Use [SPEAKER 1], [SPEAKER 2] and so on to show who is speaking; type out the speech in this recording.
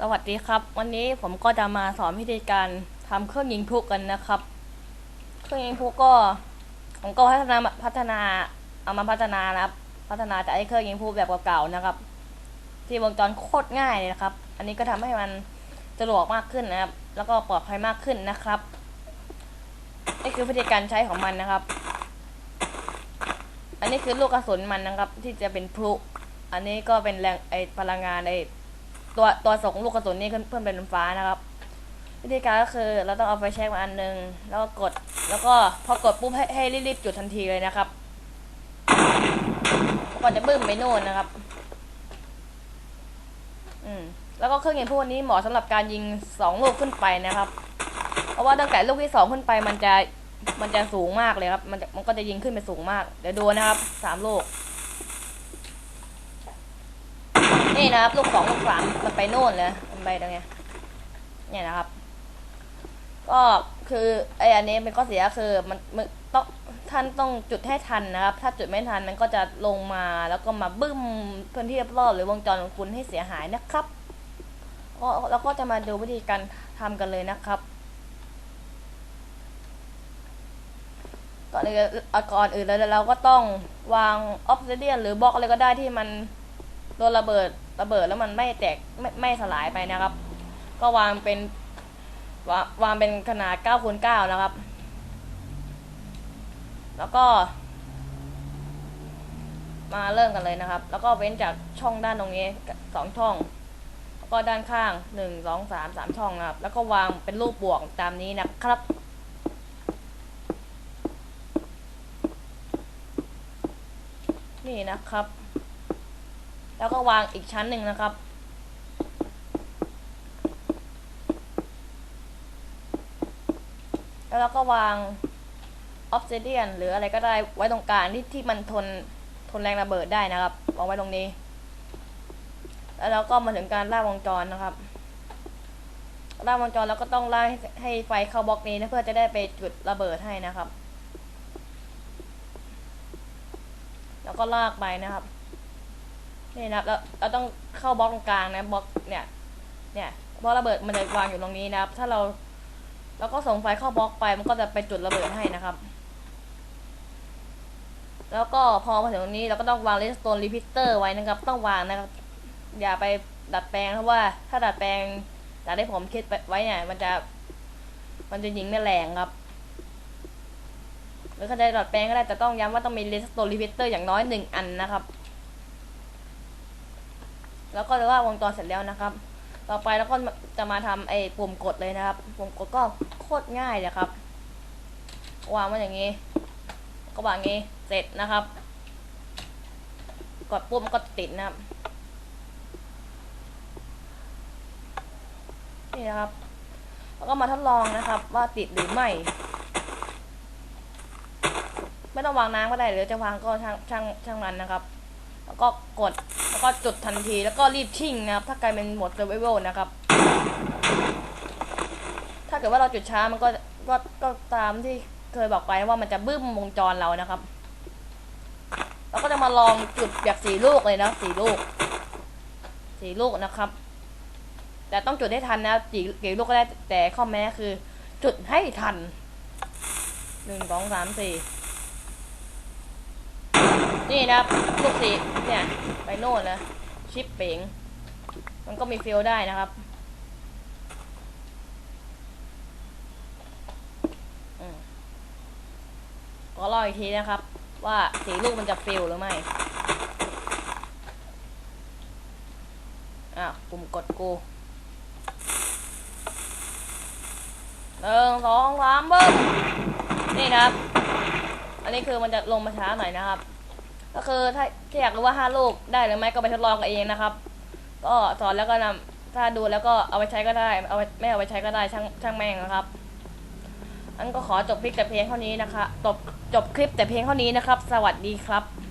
[SPEAKER 1] สวัสดีครับ วันนี้ผมก็จะมาสอนวิธีการทำเครื่องยิงพลุกันนะครับ เครื่องยิงพลุก็ผมก็พัฒนาพัฒนาเอามาพัฒนานะครับ พัฒนาจากไอ้เครื่องยิงพลุแบบเก่าๆนะครับ ที่วงจรโคตรง่ายเลยนะครับ อันนี้ก็ทำให้มันสะดวกมากขึ้นนะครับ แล้วก็ปลอดภัยมากขึ้นนะครับนี่คือวิธีการใช้ของมันนะครับ อันนี้คือลูกกระสุนมันนะครับ ที่จะเป็นพลุอันนี้ก็เป็นแรงไอพลังงานไอ ตัวตัวส่งลูกกระสุนนี่เพิ่มเป็นฟ้านะครับ วิธีการก็คือเราต้องเอาไฟแช็กมาอันหนึง แล้วก็กดแล้วก็พอกดปุ๊บให้ให้รีบๆจุดทันทีเลยนะครับก่อนจะบึ้มไปโน่นนะครับ อืมแล้วก็เครื่องยิงพวกนี้เหมาะสำหรับการยิงสองลูกขึ้นไปนะครับ เพราะว่าตั้งแต่ลูกที่สองขึ้นไปมันจะมันจะสูงมากเลยครับ มันมันก็จะยิงขึ้นไปสูงมาก เดี๋ยวดูนะครับสามลูก นี่นะครับ ลูกสองลูกสามมันไปโน่นเลยมันไปตรงเนี้ยเนี่ยนะครับ ก็คือไออันนี้เป็นข้อเสียคือมันมันต้องท่านต้องจุดให้ทันนะครับ ถ้าจุดไม่ทันมันก็จะลงมาแล้วก็มาบึ้มพื้นที่รอบๆหรือวงจรของคุณให้เสียหายนะครับก็เราก็จะมาดูวิธีการทำกันเลยนะครับก่อนอื่นก่อนอื่นแล้วเราก็ต้องวางออฟเซเดียนหรือบล็อกอะไรก็ได้ที่มัน โดนระเบิดระเบิดแล้วมันไม่แตกไม่ไม่สลายไปนะครับ ก็วางเป็นวางวางเป็นขนาด9คูณ9นะครับ แล้วก็ มาเริ่มกันเลยนะครับ แล้วก็เว้นจากช่องด้านตรงนี้สองช่อง แล้วก็ด้านข้างหนึ่งสองสามสามช่องนะครับ แล้วก็วางเป็นรูปบวกตามนี้นะครับนี่นะครับ แล้วก็วางอีกชั้นหนึ่งนะครับ แล้วเราก็วางออฟเซเดียนหรืออะไรก็ได้ไว้ตรงกลางที่ที่มันทนทนแรงระเบิดได้นะครับวางไว้ตรงนี้ แล้วเราก็มาถึงการล่าวงจรนะครับล่าวงจรแล้วก็ต้องล่าให้ไฟเข้าบล็อกนี้นะเพื่อจะได้ไปจุดระเบิดให้นะครับ แล้วก็ลากไปนะครับ นี่นะครับเราเราต้องเข้าบล็อกตรงกลางนะบล็อกเนี่ย เนี่ยเพราะระเบิดมันจะวางอยู่ตรงนี้นะครับ ถ้าเราเราก็ส่งไฟเข้าบล็อกไปมันก็จะไปจุดระเบิดให้นะครับ แล้วก็พอมาถึงตรงนี้เราก็ต้องวางเลสโตนรีพิเตอร์ไว้นะครับ ต้องวางนะครับ อย่าไปดัดแปลงเพราะว่า ถ้าดัดแปลงจากที่ผมคิดไว้เนี่ยมันจะ มันจะยิงไม่แรงครับหรือเขาจะดัดแปลงก็ได้แต่ต้องย้ำว่าต้องมีเลสโตนรีพิเตอร์อย่างน้อยหนึ่งอันนะครับ แล้วก็เรียกว่าวงจรเสร็จแล้วนะครับ ต่อไปแล้วก็จะมาทำไอ้ปุ่มกดเลยนะครับปุ่มกดก็โคตรง่ายเลยครับวางไว้อย่างนี้ ก็วางงี้เสร็จนะครับ กดปุ่มนก็ติดนะครับนี่นะครับแล้วก็มาทดลองนะครับ ว่าติดหรือไม่ไม่ต้องวางน้ำก็ได้หรือจะวางก็ช่างช่างช่างนั้นนะครับ แล้วก็กดแล้วก็จุดทันทีแล้วก็รีบชิ่งนะครับ ถ้ากลายเป็นหมด survival นะครับ ถ้าเกิดว่าเราจุดช้ามันก็ก็ก็ตามที่เคยบอกไปว่ามันจะบึ้มวงจรเรานะครับเราก็จะมาลองจุดแบบสี่ลูกเลยนะสี่ลูกสี่ลูกนะครับ แต่ต้องจุดให้ทันนะกี่กี่ลูกก็ได้แต่ข้อแม้คือ จุดให้ทันหนึ่งสองสามสี่ นี่นะครับลูกสีเนี่ยไปโน่นนะชิปเป๋งมันก็มีฟิลได้นะครับอืมขอรออีกทีนะครับ ว่าสีลูกมันจะฟิลหรือไม่อะปุ่มกดกูหนึ่งสองสามบึ้มนี่นะครับ อันนี้คือมันจะลงมาช้าหน่อยนะครับ ก็คือถ้าถ้าอยากรู้ว่าห้าลูกได้หรือไม่ก็ไปทดลองกันเองนะครับ ก็สอนแล้วก็นำถ้าดูแล้วก็เอาไปใช้ก็ได้เอาไปไม่เอาไปใช้ก็ได้ช่างช่างแม่งนะครับอันก็ขอจบคลิปแต่เพียงเท่านี้นะคะจบจบคลิปแต่เพียงเท่านี้นะครับ สวัสดีครับ